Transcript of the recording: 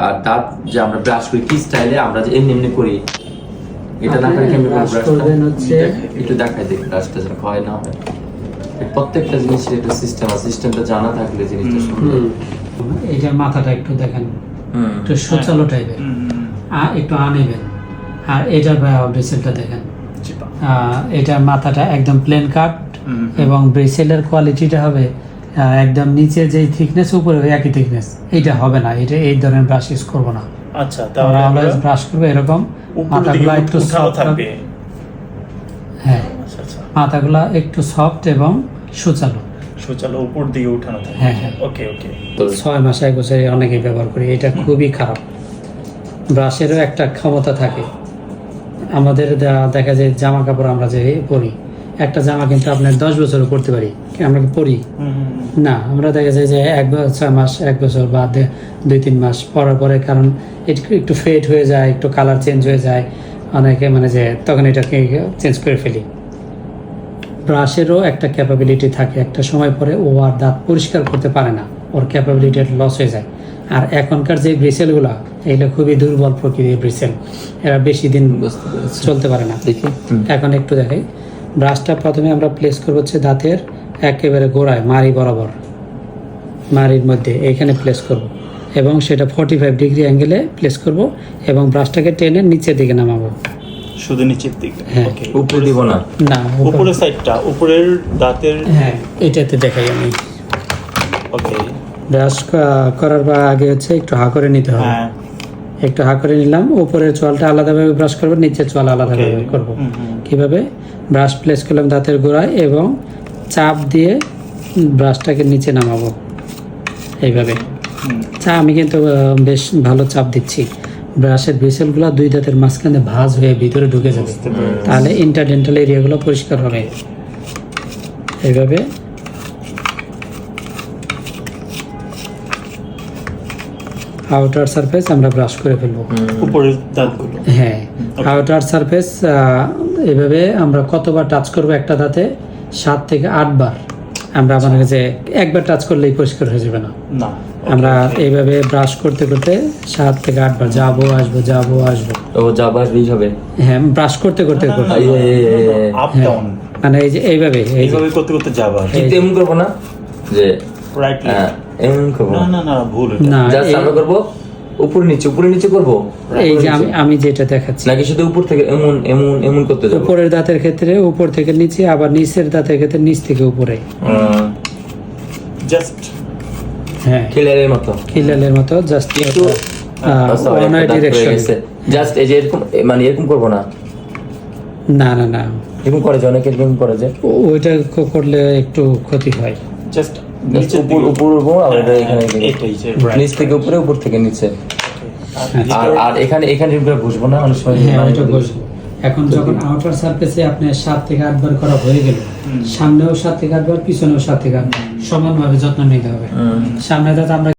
আর দাঁত যে আমরা ব্রাশ করি কি স্টাইলে আমরা যে এমনি এমনি করি এটা না করে আপনি ব্রাশ করবেন হচ্ছে- একটু দেখাই দেখ ব্রাশটা যেন হয় না হয়। প্রত্যেকটা জিনিসের একটা সিস্টেম আছে সিস্টেমটা জানা থাকলে জিনিসটা সুন্দর এইটার মাথাটা একটু দেখেন একটু সুচালো টাইপের আর একটু আনেবেন। আর এটার ব্রেসেলটা দেখেন। আহ, এটার মাথাটা একদম প্লেন কাট এবং ব্রেসেলের কোয়ালিটিটা হবে একদম নিচে যে থিকনেস উপরে ওই একই থিকনেস এটা হবে না এটা এই ধরনের ব্রাশ ইউজ করব না। আচ্ছা তাহলে আমরা ব্রাশ করব এরকম। মাথাগুলো একটু সফট থাকবে হ্যাঁ। আচ্ছা আচ্ছা। মাথাগুলো একটু সফট এবং সুচালো। সুচালো উপর দিকে উঠানো থাকবে। হ্যাঁ, হ্যাঁ। ওকে ওকে। ছয় মাস এক বছরে অনেকেই ব্যবহার করি এটা খুবই খারাপ। ব্রাশেরও একটা ক্ষমতা থাকে। আমাদের দেখা যায় জামা কাপড় আমরা যে পরি একটা জামা কিন্তু আপনার দশ বছরও পরতে পারি আমরা পরি না আমরা দেখা যায় যে এক বছর ছয় মাস এক বছর বা দুই তিন মাস পরার পরে কারণ একটু ফেড হয়ে যায় একটু কালার চেঞ্জ হয়ে যায় অনেকে মানে যে তখন এটাকে চেঞ্জ করে ফেলি। ব্রাশেরও একটা ক্যাপাবিলিটি থাকে একটা সময় পরে ও আর দাঁত পরিষ্কার করতে পারে না ওর ক্যাপাবিলিটি লস হয়ে যায়। আর এখনকার যে ব্রিসেলগুলো এগুলো খুবই দুর্বল প্রকৃতির ব্রিসেল এরা বেশি দিন চলতে পারে না। দেখি। এখন একটু দেখাই। ব্রাশটা প্রথমে আমরা প্লেস করব হচ্ছে দাঁতের একেবারে গোড়ায় মারি বরাবর। মারির মধ্যে এইখানে প্লেস করব। এবং সেটা ফর্টি ফাইভ ডিগ্রি অ্যাঙ্গেলে প্লেস করব এবং ব্রাশটাকে টেনে নিচের দিকে নামাবো। শুধু নিচের দিকে? হ্যাঁ। ওকে উপরে দিব না? না উপরের সাইডটা উপরের দাঁতের হ্যাঁ এটাতে দেখাই আমি। ওকে ব্রাশ করার বা আগে হচ্ছে একটু হা করে নিতে হবে। হ্যাঁ। একটু হা করে নিলাম উপরের চলটা আলাদাভাবে ব্রাশ করব নিচের চল আলাদাভাবে. করব। কীভাবে? ব্রাশ প্লেস করলাম দাঁতের গোড়ায় এবং চাপ দিয়ে ব্রাশটাকে নিচে নামাবো। এইভাবে। চা আমি কিন্তু বেশ ভালো চাপ দিচ্ছি। ব্রাশের ব্রিসেলগুলো দুই দাঁতের মাঝখানে ভাঁজ হয়ে ভিতরে ঢুকে যাবে। তাহলে ইন্টারডেন্টাল এরিয়াগুলো পরিষ্কার হবে। এইভাবে আউটার সারফেস আমরা ব্রাশ করে ফেলব। উপরের দাঁতগুলো। হ্যাঁ আউটার সারফেস এভাবে আমরা কতবার টাচ করব একটা দাঁতে? সাত থেকে আটবার আমরা আমার কাছে একবার টাচ করলেই পরিষ্কার হয়ে যাবে না। না আমরা এইভাবে ব্রাশ করতে করতে সাত থেকে আটবার যাব আসব যাব আসব। ও যাবার বীজ হবে হ্যাঁ ব্রাশ করতে করতে করতে হ্যাঁ, ডাউন মানে এই যে এইভাবে এইভাবে করতে করতে যাবা। কিন্তু এমন করব না? যে রাইট হ্যাঁ, এমন করব। না না না ভুল না জাস্ট আমরা করব উপরে নিচে উপরে নিচে করব? এই যে আমি আমি যেটা দেখাচ্ছি। নাকি শুধু উপর থেকে এমন এমন এমন করতে যাব? উপরের দাঁতের ক্ষেত্রে উপর থেকে নিচে আবার নিচের দাঁতের ক্ষেত্রে নিচ থেকে উপরে। জাস্ট হ্যাঁ। খিলারের মতো। খিলালের মতো জাস্ট কিন্তু জাস্ট এই যে এরকম মানে এরকম করব না? না না না। এরকম করে যে অনেকে এরকম করে যে। ওইটা করলে একটু ক্ষতি হয়। জাস্ট উপর উপর উপর আর এখানে এখানে। নিচ থেকে উপরে উপর থেকে নিচে। আচ্ছা। আর আর এখানে এখানে এরকম বসবো না অনেক সময় হ্যাঁ মানে এখন যখন আউটার সারফেসে আপনার সাত থেকে আটবার করা হয়ে গেল সামনেও সাত থেকে আটবার পিছনেও সাত থেকে আটবার সমানভাবে যত্ন নিতে হবে। সামনে যাতে আমরা